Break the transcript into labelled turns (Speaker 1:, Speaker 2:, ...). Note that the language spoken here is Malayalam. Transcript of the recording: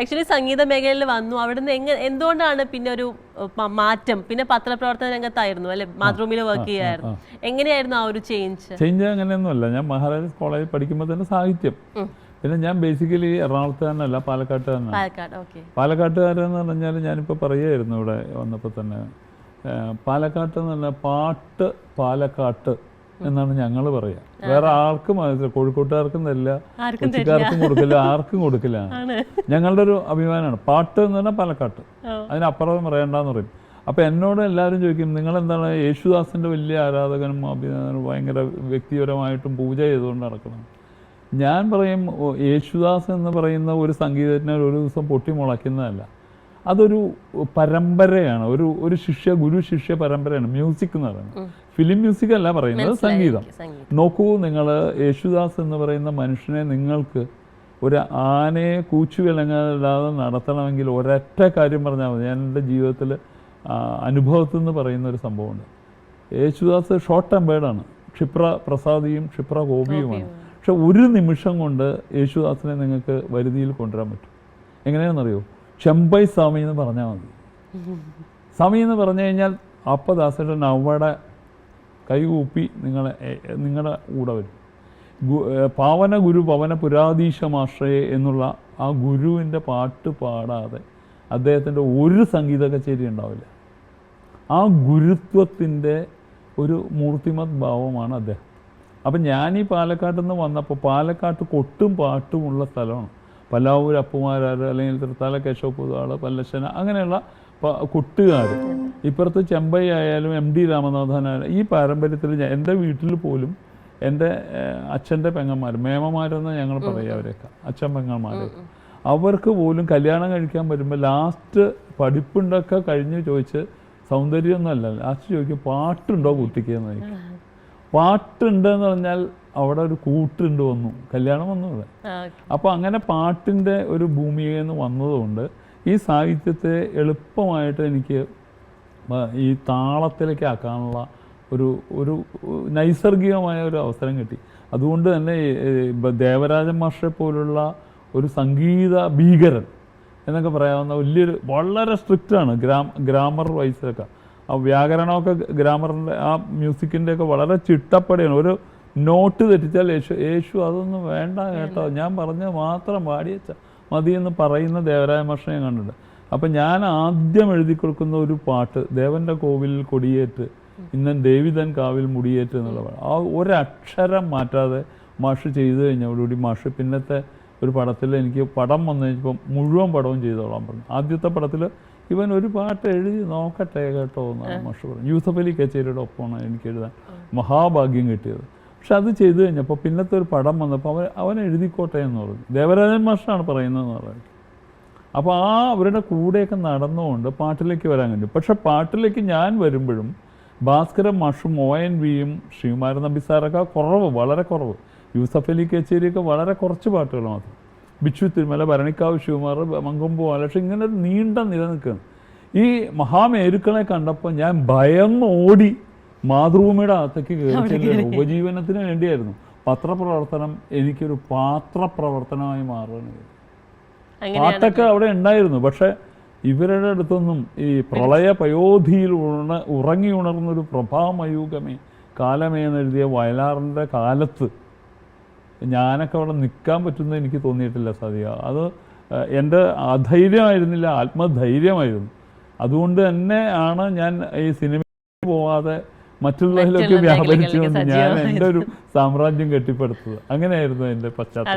Speaker 1: ആക്ച്വലി സംഗീത മേഖലയിൽ വന്നു. അവിടുന്ന് എങ്ങനെ എന്തുകൊണ്ടാണ് പിന്നെ ഒരു മാറ്റം? പിന്നെ പത്രപ്രവർത്തന രംഗത്തായിരുന്നു അല്ലെ? മാതൃഭൂമിയിൽ വർക്ക് ചെയ്യായിരുന്നു. എങ്ങനെയായിരുന്നു ആ ഒരു ചേഞ്ച്
Speaker 2: ചേഞ്ച് അങ്ങനെയൊന്നുമല്ല. ഞാൻ മഹാരാജാസ് കോളേജിൽ പഠിക്കുമ്പോൾ തന്നെ സാഹിത്യം. പിന്നെ ഞാൻ ബേസിക്കലി എറണാകുളത്തുകാരനല്ല പാലക്കാട്ടുകാരനാണ്. പാലക്കാട്ടുകാരെന്ന് പറഞ്ഞാൽ ഞാനിപ്പോൾ പറയുമായിരുന്നു ഇവിടെ വന്നപ്പോൾ തന്നെ. പാലക്കാട്ട് എന്ന് പറഞ്ഞാൽ പാട്ട് പാലക്കാട്ട്. എന്നാണ് ഞങ്ങൾ പറയാ. വേറെ ആർക്കും കോഴിക്കോട്ടുകാർക്കും തരില്ല കൊച്ചിക്കാർക്കും കൊടുക്കില്ല ആർക്കും കൊടുക്കില്ല. ഞങ്ങളുടെ ഒരു അഭിമാനമാണ്. പാട്ട് എന്ന് പറഞ്ഞാൽ പാലക്കാട്ട്. അതിനപ്പുറം പറയണ്ടെന്ന് പറയും. അപ്പോൾ എന്നോട് എല്ലാവരും ചോദിക്കും നിങ്ങൾ എന്താണ് യേശുദാസിന്റെ വലിയ ആരാധകനും അഭിനന്ദനും ഭയങ്കര വ്യക്തിപരമായിട്ടും പൂജ ചെയ്തുകൊണ്ട് നടക്കണം ഞാൻ പറയും യേശുദാസ് എന്ന് പറയുന്ന ഒരു സംഗീതജ്ഞൻ ഒരു ദിവസം പൊട്ടി മുളയ്ക്കുന്നതല്ല. അതൊരു പരമ്പരയാണ്. ഒരു ഒരു ശിഷ്യ ഗുരു ശിഷ്യ പരമ്പരയാണ്. മ്യൂസിക് എന്ന് പറയുന്നത്. ഫിലിം മ്യൂസിക് അല്ല പറയുന്നത് സംഗീതം. നോക്കൂ നിങ്ങൾ യേശുദാസ് എന്ന് പറയുന്ന മനുഷ്യനെ നിങ്ങൾക്ക് ഒരു ആനയെ കൂച്ചുവിലങ്ങാതെ നടത്തണമെങ്കിൽ ഒരൊറ്റ കാര്യം പറഞ്ഞാൽ മതി. ഞാൻ എന്റെ ജീവിതത്തിൽ അനുഭവത്തിൽ നിന്ന് പറയുന്ന ഒരു സംഭവമുണ്ട്. യേശുദാസ് ഷോർട്ട് ടെമ്പേർഡാണ് ക്ഷിപ്ര പ്രസാദിയും ക്ഷിപ്ര ഗോപിയുമാണ് പക്ഷെ ഒരു നിമിഷം കൊണ്ട് യേശുദാസിനെ നിങ്ങൾക്ക് വരുതിയിൽ കൊണ്ടുവരാൻ പറ്റും. എങ്ങനെയാണെന്നറിയോ? ചെമ്പൈ സ്വാമി എന്ന് പറഞ്ഞാൽ മതി. സ്വാമി എന്ന് പറഞ്ഞു കഴിഞ്ഞാൽ അപ്പദാസേട്ടൻ അവിടെ കൈകൂപ്പി നിങ്ങളെ നിങ്ങളുടെ കൂടെ വരും. പാവന ഗുരു പവന പുരാധീശമാശ്രയെ എന്നുള്ള ആ ഗുരുവിന്റെ പാട്ട് പാടാതെ അദ്ദേഹത്തിന്റെ ഒരു സംഗീത കച്ചേരി ഉണ്ടാവില്ല. ആ ഗുരുത്വത്തിന്റെ ഒരു മൂർത്തിമത് ഭാവമാണ് അദ്ദേഹം. അപ്പം ഞാൻ ഈ പാലക്കാട്ടിൽ നിന്ന് വന്നപ്പോൾ പാലക്കാട്ട് കൊട്ടും പാട്ടുമുള്ള സ്ഥലമാണ്. പല്ലാവൂർ അപ്പുമാരാർ അല്ലെങ്കിൽ തൃത്താല കേശവ കേശവപുതാൾ പല്ലശ്ശന അങ്ങനെയുള്ള പ- കൊട്ടുകാർ. ഇപ്പുറത്ത് ചെമ്പൈ ആയാലും എം ഡി രാമനാഥൻ ആയാലും ഈ പാരമ്പര്യത്തിൽ എന്റെ വീട്ടിൽ പോലും എന്റെ അച്ഛന്റെ പെങ്ങന്മാർ മേമമാരെന്ന് ഞങ്ങൾ പറയുക അവരെയൊക്കെ അച്ഛൻ പെങ്ങന്മാരെയൊക്കെ അവർക്ക് പോലും കല്യാണം കഴിക്കാൻ വരുമ്പോൾ ലാസ്റ്റ് പഠിപ്പുണ്ടൊക്കെ കഴിഞ്ഞ് ചോദിച്ച് സൗന്ദര്യമൊന്നുമല്ല. ലാസ്റ്റ് ചോദിക്കും പാട്ടുണ്ടോ കുട്ടിക്ക് എന്ന് ചോദിക്കും. പാട്ടുണ്ടെന്ന് പറഞ്ഞാൽ അവിടെ ഒരു കൂട്ടുണ്ട് വന്നു. കല്യാണം വന്നു ഇവിടെ. അപ്പോൾ അങ്ങനെ പാട്ടിന്റെ ഒരു ഭൂമിയിൽ നിന്ന് വന്നതുകൊണ്ട് ഈ സാഹിത്യത്തെ എളുപ്പമായിട്ട് എനിക്ക് ഈ താളത്തിലേക്ക് ആക്കാനുള്ള ഒരു ഒരു നൈസർഗികമായ ഒരു അവസരം കിട്ടി. അതുകൊണ്ട് തന്നെ ദേവരാജൻ മാഷെ പോലുള്ള ഒരു സംഗീത ഭീകരൻ എന്നൊക്കെ പറയാവുന്ന വലിയൊരു വളരെ സ്ട്രിക്റ്റാണ് ഗ്രാം ഗ്രാമർ വൈസിലൊക്കെ. ആ വ്യാകരണമൊക്കെ ഗ്രാമറിന്റെ ആ മ്യൂസിക്കിന്റെ ഒക്കെ വളരെ ചിട്ടപ്പടിയാണ്. ഒരു നോട്ട് തെറ്റിച്ചാൽ യേശു യേശു അതൊന്നും വേണ്ട കേട്ടോ. ഞാൻ പറഞ്ഞത് മാത്രം പാടിയച്ച മതി എന്ന് പറയുന്ന ദേവരായ മാഷനെ കണ്ടിട്ടുണ്ട്. അപ്പം ഞാൻ ആദ്യം എഴുതി കൊടുക്കുന്ന ഒരു പാട്ട് ദേവന്റെ കോവിലിൽ കൊടിയേറ്റ് ഇന്നൻ ദേവിതൻ കാവിൽ മുടിയേറ്റ് എന്നുള്ള പാട്ട്. ആ ഒരക്ഷരം മാറ്റാതെ മാഷ് ചെയ്തു കഴിഞ്ഞോടുകൂടി മാഷ് പിന്നത്തെ ഒരു പടത്തിൽ എനിക്ക് പടം വന്നു കഴിഞ്ഞപ്പോൾ മുഴുവൻ പടവും ചെയ്തോളാൻ പറഞ്ഞു. ആദ്യത്തെ പടത്തിൽ ഇവൻ ഒരു പാട്ട് എഴുതി നോക്കട്ടെ കേട്ടോ എന്നാണ് മാഷ് പറഞ്ഞു യൂസഫലി കച്ചേരിയുടെ ഒപ്പമാണ് എനിക്ക് എഴുതാൻ മഹാഭാഗ്യം കിട്ടിയത്. പക്ഷെ അത് ചെയ്തു കഴിഞ്ഞപ്പോൾ പിന്നത്തെ ഒരു പടം വന്നപ്പോൾ അവൻ അവൻ എഴുതിക്കോട്ടെ എന്ന് പറഞ്ഞു. ദേവരാജൻ മാഷാണ് പറയുന്നതെന്ന് പറഞ്ഞു. അപ്പോൾ ആ അവരുടെ കൂടെയൊക്കെ നടന്നുകൊണ്ട് പാട്ടിലേക്ക് വരാൻ കഴിഞ്ഞു. പക്ഷെ പാട്ടിലേക്ക് ഞാൻ വരുമ്പോഴും ഭാസ്കരൻ മാഷും ഒ എൻ വിയും ശ്രീകുമാരൻ നമ്പി സാറൊക്കെ കുറവ് വളരെ കുറവ്. യൂസഫ് അലി കച്ചേരിയൊക്കെ വളരെ കുറച്ച് പാട്ടുകൾ മാത്രം. ബിച്ചു തിരുമല ഭരണിക്കാവ് ശിവമാർ മങ്കൊമ്പ് പക്ഷെ ഇങ്ങനെ ഒരു നീണ്ട നില നിൽക്കുകയാണ്. ഈ മഹാമേരുക്കളെ കണ്ടപ്പോൾ ഞാൻ ഭയന്ന് ഓടി മാതൃഭൂമിയുടെ അകത്തേക്ക് കയറി. ഉപജീവനത്തിന് വേണ്ടിയായിരുന്നു. പത്രപ്രവർത്തനം എനിക്കൊരു പാത്രപ്രവർത്തനമായി മാറുകയാണ് പാട്ടൊക്കെ അവിടെ ഉണ്ടായിരുന്നു. പക്ഷെ ഇവരുടെ അടുത്തൊന്നും ഈ പ്രളയ പയോധിയിൽ ഉണ ഉറങ്ങി ഉണർന്നൊരു പ്രഭാമയൂകമേ കാലമേ എന്നെഴുതിയ വയലാറിന്റെ കാലത്ത് ഞാനൊക്കെ അവിടെ നിൽക്കാൻ പറ്റുമെന്ന് എനിക്ക് തോന്നിയിട്ടില്ല സാധിക അത് എന്റെ അധൈര്യമായിരുന്നില്ല ആത്മധൈര്യമായിരുന്നു. അതുകൊണ്ട് തന്നെ ആണ് ഞാൻ ഈ സിനിമ പോവാതെ മറ്റുള്ളവരിലൊക്കെ
Speaker 1: മറ്റുള്ള
Speaker 2: വ്യാപരിച്ചുകൊണ്ട് ഞാൻ. എന്റെ ഒരു സാമ്രാജ്യം കെട്ടിപ്പടുത്തത്. അങ്ങനെയായിരുന്നു എന്റെ പശ്ചാത്തലം.